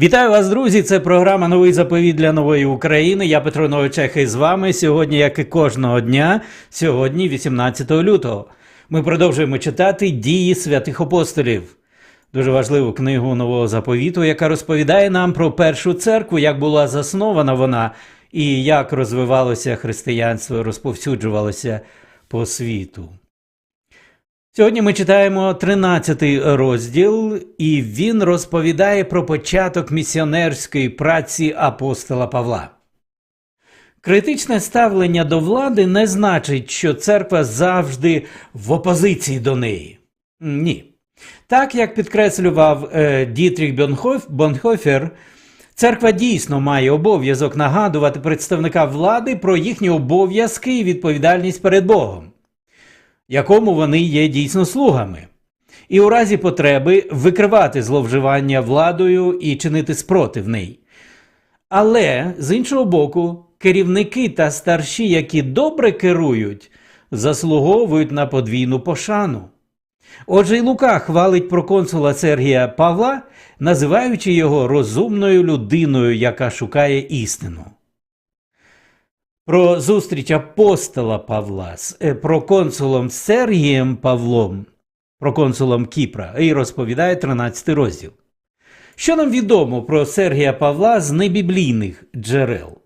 Вітаю вас, друзі! Це програма Новий заповіт для нової України. Я Петро Новичех і з вами сьогодні, як і кожного дня, сьогодні, 18 лютого. Ми продовжуємо читати дії святих апостолів. Дуже важливу книгу нового заповіту, яка розповідає нам про першу церкву, як була заснована вона і як розвивалося християнство, розповсюджувалося по світу. Сьогодні ми читаємо 13-й розділ, і він розповідає про початок місіонерської праці апостола Павла. Критичне ставлення до влади не значить, що церква завжди в опозиції до неї. Ні. Так як підкреслював е, Дітріх Бонхоф, Бонхофер, церква дійсно має обов'язок нагадувати представникам влади про їхні обов'язки і відповідальність перед Богом якому вони є дійсно слугами, і у разі потреби викривати зловживання владою і чинити спротив неї. Але з іншого боку, керівники та старші, які добре керують, заслуговують на подвійну пошану. Отже, й Лука хвалить проконсула Сергія Павла, називаючи його розумною людиною, яка шукає істину. Про зустріч апостола Павла з е, проконсулом Сергієм Павлом, проконсулом Кіпра, і розповідає 13 розділ. Що нам відомо про Сергія Павла з небіблійних джерел?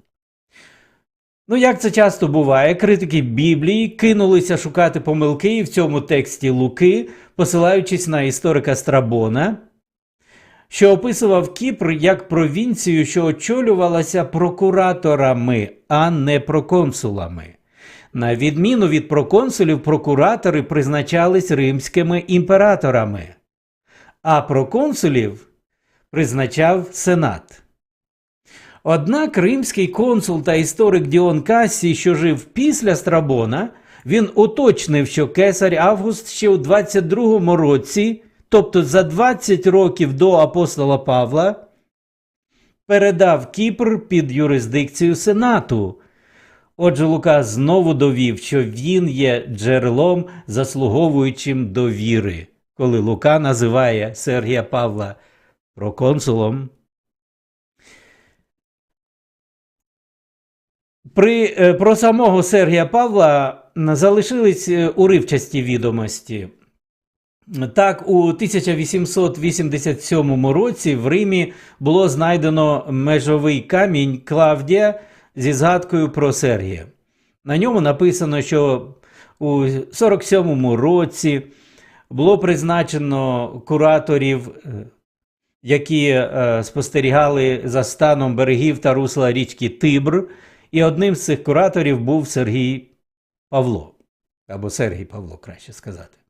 Ну, як це часто буває, критики Біблії кинулися шукати помилки в цьому тексті Луки, посилаючись на історика Страбона, що описував Кіпр як провінцію, що очолювалася прокураторами, а не проконсулами. На відміну від проконсулів, прокуратори призначались римськими імператорами, а проконсулів призначав сенат. Однак римський консул та історик Діон Кассій, що жив після Страбона, він уточнив, що кесар Август ще у 22 році тобто за 20 років до апостола Павла, передав Кіпр під юрисдикцію Сенату. Отже, Лука знову довів, що він є джерелом, заслуговуючим довіри, коли Лука називає Сергія Павла проконсулом. При, е, Про самого Сергія Павла залишились е, уривчасті відомості. Так, у 1887 році в Римі було знайдено межовий камінь Клавдія зі згадкою про Сергія. На ньому написано, що у 47-му році було призначено кураторів, е, які е, спостерігали за станом берегів та русла річки Тибр, і одним з цих кураторів був Сергій Павло, або Сергій Павло, краще сказати.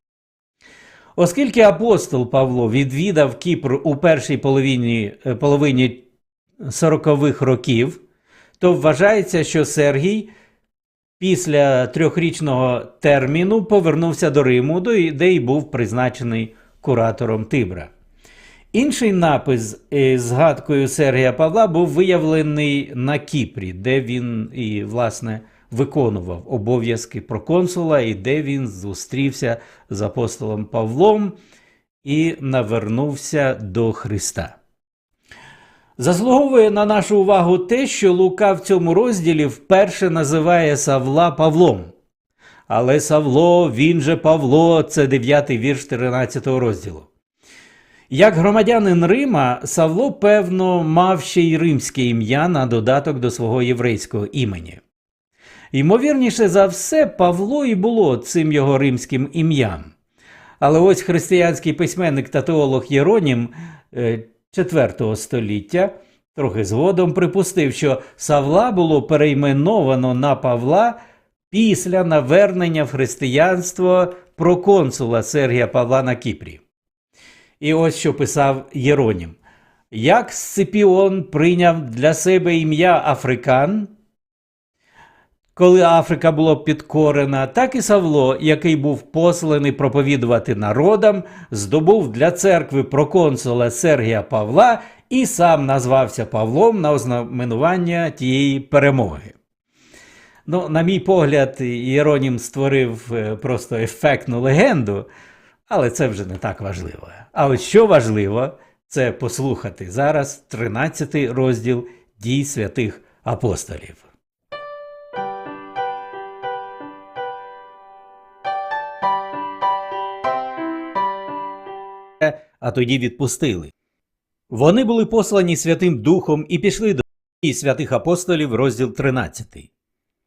Оскільки апостол Павло відвідав Кіпр у першій половині е, половині 40-х років, то вважається, що Сергій після трьохрічного терміну повернувся до Риму, де й був призначений куратором Тибра. Інший напис з згадкою Сергія Павла був виявлений на Кіпрі, де він і, власне, виконував обов'язки проконсула і де він зустрівся з апостолом Павлом і навернувся до Христа. Заслуговує на нашу увагу те, що Лука в цьому розділі вперше називає Савла Павлом. Але Савло, він же Павло, це 9 вірш 14 розділу. Як громадянин Рима, Савло, певно, мав ще й римське ім'я на додаток до свого єврейського імені. Ймовірніше за все, Павло і було цим його римським ім'ям. Але ось християнський письменник та теолог Єронім IV е, століття трохи згодом припустив, що Савла було перейменовано на Павла після навернення в християнство проконсула Сергія Павла на Кіпрі. І ось що писав Єронім. Як Сципіон прийняв для себе ім'я Африкан, коли Африка була підкорена, так і Савло, який був посланий проповідувати народам, здобув для церкви проконсула Сергія Павла і сам назвався Павлом на ознаменування тієї перемоги. Ну, На мій погляд, Єронім створив е, просто ефектну легенду, але це вже не так важливо. А ось що важливо, це послухати зараз 13 розділ дій святих апостолів. А тоді відпустили. Вони були послані Святим Духом і пішли до святих апостолів, розділ 13.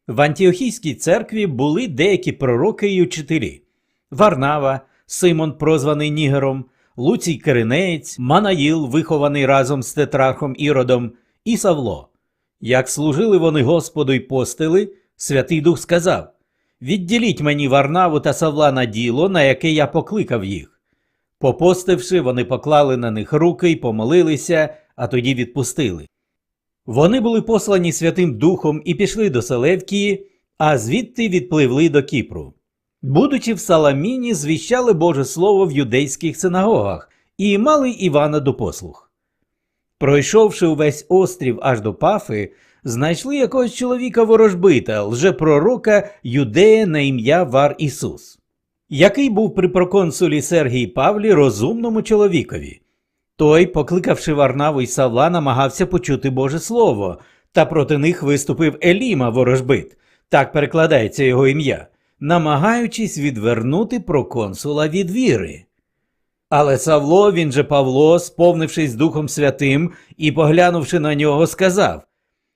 В Антіохійській церкві були деякі пророки і учителі Варнава, Симон, прозваний Нігером, Луцій Киринеєць, Манаїл, вихований разом з тетрархом Іродом, і Савло. Як служили вони Господу й постили, Святий Дух сказав: Відділіть мені Варнаву та Савла на діло, на яке я покликав їх. Попостивши, вони поклали на них руки й помолилися, а тоді відпустили. Вони були послані Святим Духом і пішли до Селевкії, а звідти відпливли до Кіпру. Будучи в Саламіні, звіщали Боже Слово в юдейських синагогах і мали Івана до послух. Пройшовши увесь острів аж до Пафи, знайшли якогось чоловіка ворожбита, лжепророка Юдея на ім'я Вар Ісус, який був при проконсулі Сергії Павлі розумному чоловікові. Той, покликавши Варнаву й Савла, намагався почути Боже Слово, та проти них виступив Еліма ворожбит, так перекладається його ім'я, намагаючись відвернути проконсула від віри. Але Савло, він же Павло, сповнившись Духом Святим і поглянувши на нього, сказав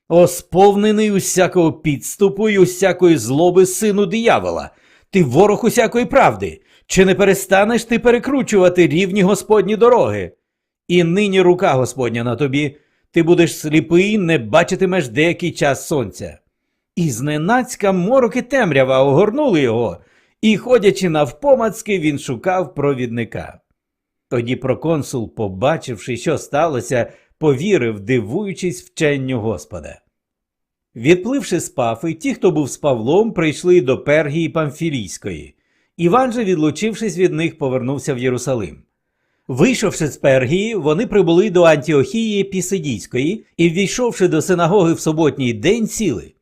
О, сповнений усякого підступу і усякої злоби сину диявола, ти ворог усякої правди, чи не перестанеш ти перекручувати рівні Господні дороги? І нині рука Господня на тобі, ти будеш сліпий, не бачитимеш деякий час сонця. І зненацька морок і темрява огорнули його, і, ходячи навпомацки, він шукав провідника. Тоді проконсул, побачивши, що сталося, повірив, дивуючись вченню Господа. Відпливши з Пафи, ті, хто був з Павлом, прийшли до Пергії Памфілійської. Іван же, відлучившись від них, повернувся в Єрусалим. Вийшовши з Пергії, вони прибули до Антіохії Пісидійської і, ввійшовши до синагоги в суботній день, сіли.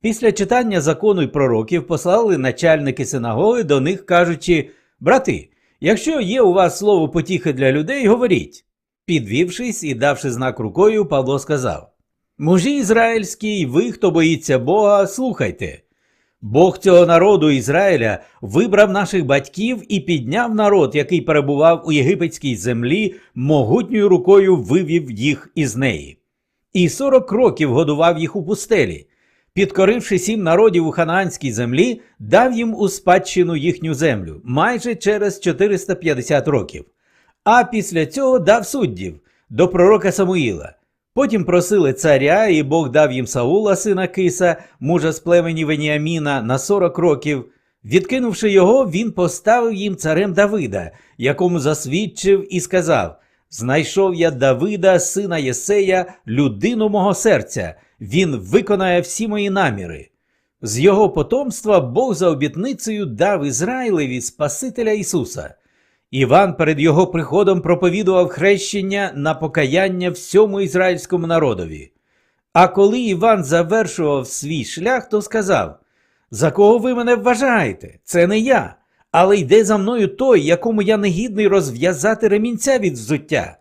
Після читання закону й пророків послали начальники синагоги до них, кажучи: Брати, якщо є у вас слово потіхи для людей, говоріть. Підвівшись і давши знак рукою, Павло сказав: Мужі ізраїльські, ви, хто боїться Бога, слухайте. Бог цього народу Ізраїля вибрав наших батьків і підняв народ, який перебував у єгипетській землі, могутньою рукою вивів їх із неї. І сорок років годував їх у пустелі. Підкоривши сім народів у ханаанській землі, дав їм у спадщину їхню землю майже через 450 років. А після цього дав суддів до пророка Самуїла. Потім просили царя, і Бог дав їм Саула, сина Киса, мужа з племені Веніаміна, на 40 років. Відкинувши його, він поставив їм царем Давида, якому засвідчив і сказав: Знайшов я Давида, сина Єсея, людину мого серця, він виконає всі мої наміри. З його потомства Бог за обітницею дав Ізраїлеві Спасителя Ісуса. Іван перед його приходом проповідував хрещення на покаяння всьому ізраїльському народові. А коли Іван завершував свій шлях, то сказав: За кого ви мене вважаєте? Це не я, але йде за мною той, якому я негідний розв'язати ремінця від взуття.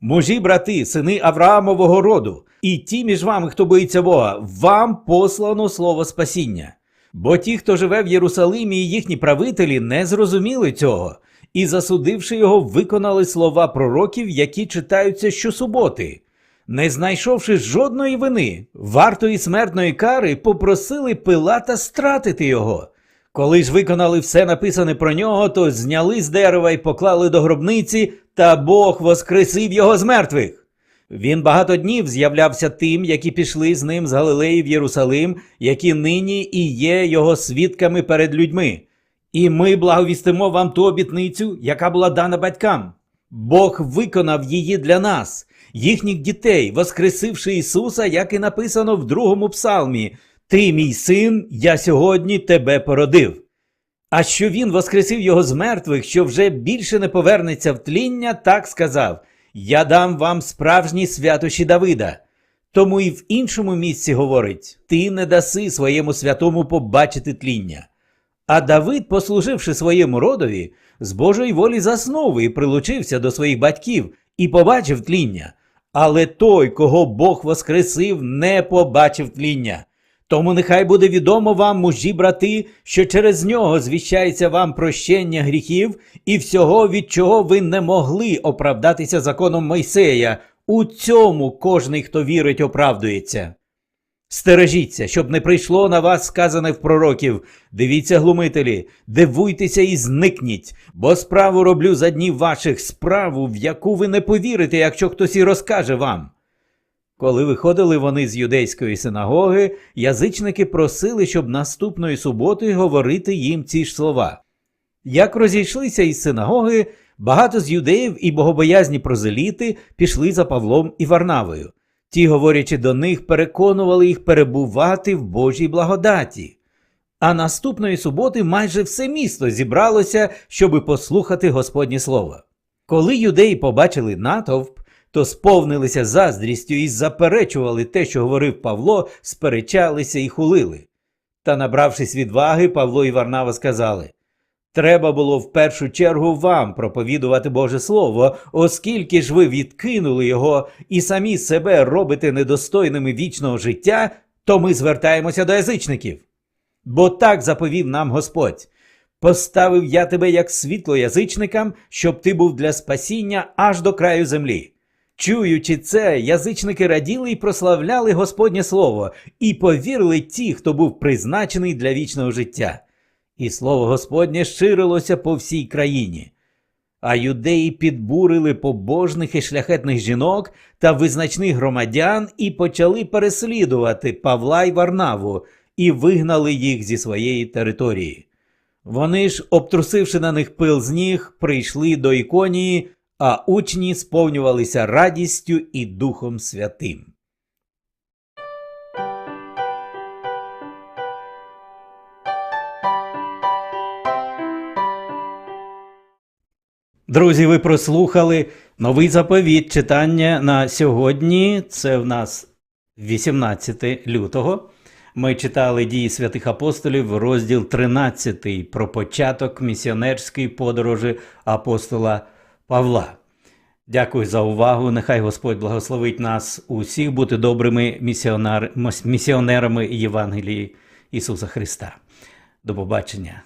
Мужі, брати, сини Авраамового роду, і ті між вами, хто боїться Бога, вам послано слово спасіння. Бо ті, хто живе в Єрусалимі, і їхні правителі не зрозуміли цього і, засудивши його, виконали слова пророків, які читаються щосуботи. Не знайшовши жодної вини, вартої смертної кари, попросили Пилата стратити його. Коли ж виконали все написане про нього, то зняли з дерева і поклали до гробниці, та Бог воскресив його з мертвих. Він багато днів з'являвся тим, які пішли з ним з Галилеї в Єрусалим, які нині і є його свідками перед людьми. І ми благовістимо вам ту обітницю, яка була дана батькам. Бог виконав її для нас, їхніх дітей, воскресивши Ісуса, як і написано в другому псалмі: Ти, мій син, я сьогодні тебе породив. А що він воскресив його з мертвих, що вже більше не повернеться в тління, так сказав: Я дам вам справжні святощі Давида. Тому і в іншому місці говорить: Ти не даси своєму святому побачити тління. А Давид, послуживши своєму родові, з Божої волі заснув і прилучився до своїх батьків, і побачив тління. Але той, кого Бог воскресив, не побачив тління. Тому нехай буде відомо вам, мужі брати, що через нього звіщається вам прощення гріхів і всього, від чого ви не могли оправдатися законом Мойсея. У цьому кожний, хто вірить, оправдується. Стережіться, щоб не прийшло на вас сказане в пророків. Дивіться, глумителі, дивуйтеся і зникніть, бо справу роблю за днів ваших справу, в яку ви не повірите, якщо хтось і розкаже вам. Коли виходили вони з юдейської синагоги, язичники просили, щоб наступної суботи говорити їм ці ж слова. Як розійшлися із синагоги, багато з юдеїв і богобоязні прозеліти пішли за Павлом і Варнавою. Ті, говорячи до них, переконували їх перебувати в Божій благодаті. А наступної суботи майже все місто зібралося, щоби послухати Господнє слово. Коли юдеї побачили натовп, то сповнилися заздрістю і заперечували те, що говорив Павло, сперечалися і хулили. Та, набравшись відваги, Павло і Варнава сказали Треба було в першу чергу вам проповідувати Боже Слово, оскільки ж ви відкинули його і самі себе робите недостойними вічного життя, то ми звертаємося до язичників. Бо так заповів нам Господь. Поставив я тебе як світло язичникам, щоб ти був для спасіння аж до краю землі. Чуючи це, язичники раділи і прославляли Господнє Слово, і повірили ті, хто був призначений для вічного життя. І слово Господнє ширилося по всій країні. А юдеї підбурили побожних і шляхетних жінок та визначних громадян і почали переслідувати Павла й Варнаву і вигнали їх зі своєї території. Вони ж, обтрусивши на них пил з ніг, прийшли до іконії, а учні сповнювалися радістю і Духом Святим. Друзі, ви прослухали новий заповіт читання на сьогодні. Це в нас 18 лютого. Ми читали дії святих апостолів, розділ 13 про початок місіонерської подорожі апостола Павла. Дякую за увагу. Нехай Господь благословить нас усіх бути добрими місіонер... місіонерами Євангелії Ісуса Христа. До побачення.